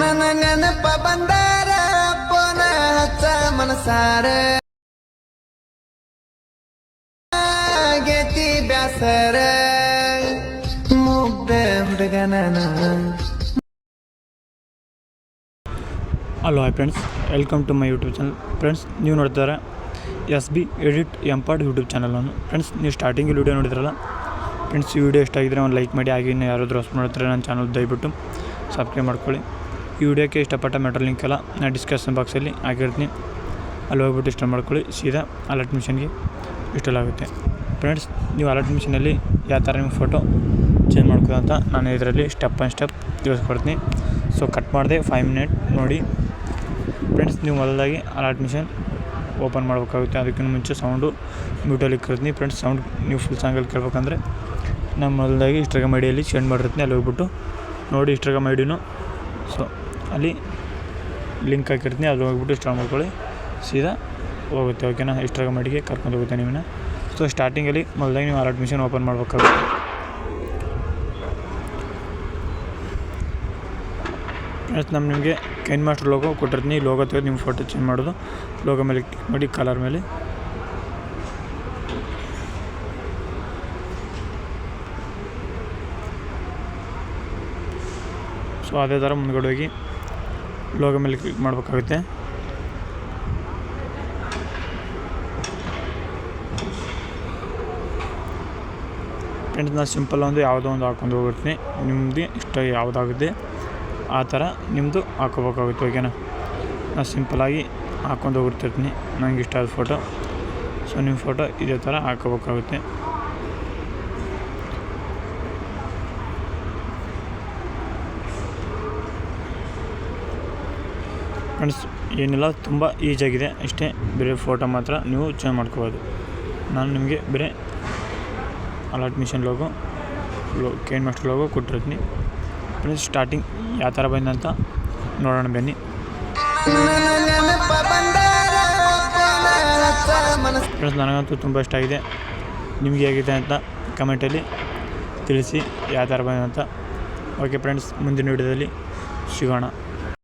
ನನ್ನ ನೆನಪ ಹಚ್ಚ ಗೆತಿ ಬ್ಯಾಸರ. ಮುಗ್ಧ ಹುಡುಗನ hello hi friends welcome to my YouTube channel friends ನೀವು ನೋಡ್ತಾರೆ ಎಸ್ ಬಿ ಎಡಿಟ್ ಎಂಪಾರ್ಡ್ ಯೂಟ್ಯೂಬ್ ಚಾನಲನ್ನು ಫ್ರೆಂಡ್ಸ್ ನೀವು ಸ್ಟಾರ್ಟಿಂಗ್ ವಿಡಿಯೋ ನೋಡಿದ್ರಲ್ಲ? ಫ್ರೆಂಡ್ಸ್ ಈ ವಿಡಿಯೋ ಇಷ್ಟ ಆಗಿದ್ರೆ ಒಂದು ಲೈಕ್ ಮಾಡಿ, ಹಾಗೆ ಯಾರಾದರೂ ಹೊಸ ನೋಡ್ತಾರೆ ನನ್ನ ಚಾನಲ್ ದಯವಿಟ್ಟು ಸಬ್ಸ್ಕ್ರೈಬ್ ಮಾಡ್ಕೊಳ್ಳಿ. ಈ ವಿಡಿಯೋಕ್ಕೆ ಇಷ್ಟಪಟ್ಟ ಮೆಟಲ್ ಲಿಂಕ್ ಎಲ್ಲ ನಾನು ಡಿಸ್ಕ್ರಿಪ್ಷನ್ ಬಾಕ್ಸಲ್ಲಿ ಹಾಕಿರ್ತೀನಿ. ಅಲ್ಲಿ ಹೋಗ್ಬಿಟ್ಟು ಇಷ್ಟ ಮಾಡ್ಕೊಳ್ಳಿ. ಸೀದಾ ಅಲರ್ಟ್ ಮಿಷನ್ಗೆ ಇಷ್ಟಲಾಗುತ್ತೆ ಫ್ರೆಂಡ್ಸ್ ನೀವು ಅಲರ್ಟ್ ಮಿಷನಲ್ಲಿ ಯಾವ ಥರ ನಿಮ್ಮ ಫೋಟೋ ಚೇಂಜ್ ಮಾಡ್ಕೊಳ್ಳೋ ಅಂತ ನಾನು ಇದರಲ್ಲಿ ಸ್ಟೆಪ್ ಬೈ ಸ್ಟೆಪ್ ತಿಳಿಸ್ಕೊಡ್ತೀನಿ ಸೊ ಕಟ್ ಮಾಡಿದೆ ಫೈವ್ ಮಿನಿಟ್ ನೋಡಿ. ಫ್ರೆಂಡ್ಸ್ ನೀವು ಮೊದಲಾಗಿ ಅಲರ್ಟ್ ಮಿಷನ್ ಓಪನ್ ಮಾಡಬೇಕಾಗುತ್ತೆ. ಅದಕ್ಕಿಂತ ಮುಂಚೆ ಸೌಂಡು ಮ್ಯೂಟಲ್ಲಿ ಇಕ್ಕಿರ್ತೀನಿ. ಫ್ರೆಂಡ್ಸ್ ಸೌಂಡ್ ನೀವು ಫುಲ್ ಸಾಂಗಲ್ಲಿ ಕೇಳ್ಬೇಕಂದ್ರೆ ನಮ್ಮ ಮೊದಲಾಗಿ ಇಷ್ಟ್ರಾಗ ಐಡಿಯಲ್ಲಿ ಸೆಂಡ್ ಮಾಡಿರ್ತೀನಿ. ಅಲ್ಲಿ ಹೋಗ್ಬಿಟ್ಟು ನೋಡಿ ಇಸ್ಟ್ರಾಗಮ್ ಐಡಿನು ಸೊ ಅಲ್ಲಿ ಲಿಂಕ್ ಹಾಕಿರ್ತೀನಿ ಅಲ್ಲಿ ಹೋಗ್ಬಿಟ್ಟು ಸ್ಟಾರ್ಟ್ ಮಾಡ್ಕೊಳ್ಳಿ. ಸೀದಾ ಹೋಗುತ್ತೆ, ಓಕೆನಾ? ಇಸ್ಟ್ರಾಗಮ್ ಮಟ್ಟಿಗೆ ಕರ್ಕೊಂಡು ಹೋಗುತ್ತೆ ನಿಮ್ಮನ್ನ. ಸೊ ಸ್ಟಾರ್ಟಿಂಗಲ್ಲಿ ಮೊದಲಾಗಿ ನೀವು ಆರ್ ಅಡ್ಮಿಷನ್ ಓಪನ್ ಮಾಡಬೇಕಾಗುತ್ತೆ. ಫ್ರೆಂಡ್ಸ್ ನಮ್ಮ ನಿಮಗೆ ಕೈನ್ ಮಾಸ್ಟರ್ ಲೋಗೋ ಕೊಟ್ಟಿರ್ತೀನಿ. ಲೋಗೋ ತೆಗೆದು ನಿಮ್ಮ ಫೋಟೋ ಚೇಂಜ್ ಮಾಡೋದು. ಲೋಗೋ ಮೇಲೆ ಕ್ಲಿಕ್ ಮಾಡಿ ಕಲರ್ ಮೇಲೆ. ಸೊ ಅದೇ ಥರ ಮುಂದ್ಗಡೆ ಹೋಗಿ ಲೋಗೋ ಮೇಲೆ ಕ್ಲಿಕ್ ಮಾಡಬೇಕಾಗುತ್ತೆ. ಫ್ರೆಂಡ್ಸ್ ನಾನು ಸಿಂಪಲ್ ಒಂದು ಯಾವುದೋ ಒಂದು ಹಾಕೊಂಡು ಹೋಗಿರ್ತೀನಿ ನಿಮ್ಮದು ಇಷ್ಟ ಯಾವುದಾಗುತ್ತೆ ಆ ಥರ ನಿಮ್ಮದು ಹಾಕೋಬೇಕಾಗುತ್ತೆ ಓಕೆನಾ ನಾನು ಸಿಂಪಲಾಗಿ ಹಾಕೊಂಡು ಹೋಗಿರ್ತಿರ್ತೀನಿ ನನಗೆ ಇಷ್ಟ ಆದ ಫೋಟೋ ಸೊ ನಿಮ್ಮ ಫೋಟೋ ಇದೇ ಥರ ಹಾಕೋಬೇಕಾಗುತ್ತೆ ಫ್ರೆಂಡ್ಸ್, ಏನಿಲ್ಲ ತುಂಬ ಈಜಾಗಿದೆ ಅಷ್ಟೇ ಬೇರೆ ಫೋಟೋ ಮಾತ್ರ ನೀವು ಚೇಂಜ್ ಮಾಡ್ಕೋಬೋದು. ನಾನು ನಿಮಗೆ ಬೇರೆ ಅಲರ್ಟ್ ಮಿಷನ್ ಲೋಗೋ ಲೋ ಕೇನ್ ಮಾಸ್ಟರ್ ಲೋಗೋ ಕೊಟ್ಟಿರ್ತೀನಿ. ಫ್ರೆಂಡ್ಸ್ ಸ್ಟಾರ್ಟಿಂಗ್ ಯಾವ ಥರ ಬಂದಂತ ನೋಡೋಣ ಬನ್ನಿ. ಫ್ರೆಂಡ್ಸ್, ನನಗಂತೂ ತುಂಬ ಇಷ್ಟ ಆಗಿದೆ. ನಿಮಗೆ ಹೇಗಿದೆ ಅಂತ ಕಮೆಂಟಲ್ಲಿ ತಿಳಿಸಿ ಯಾವ ಥರ ಬಂದಂತ ಓಕೆ ಫ್ರೆಂಡ್ಸ್ ಮುಂದಿನ ವಿಡಿಯೋದಲ್ಲಿ ಸಿಗೋಣ.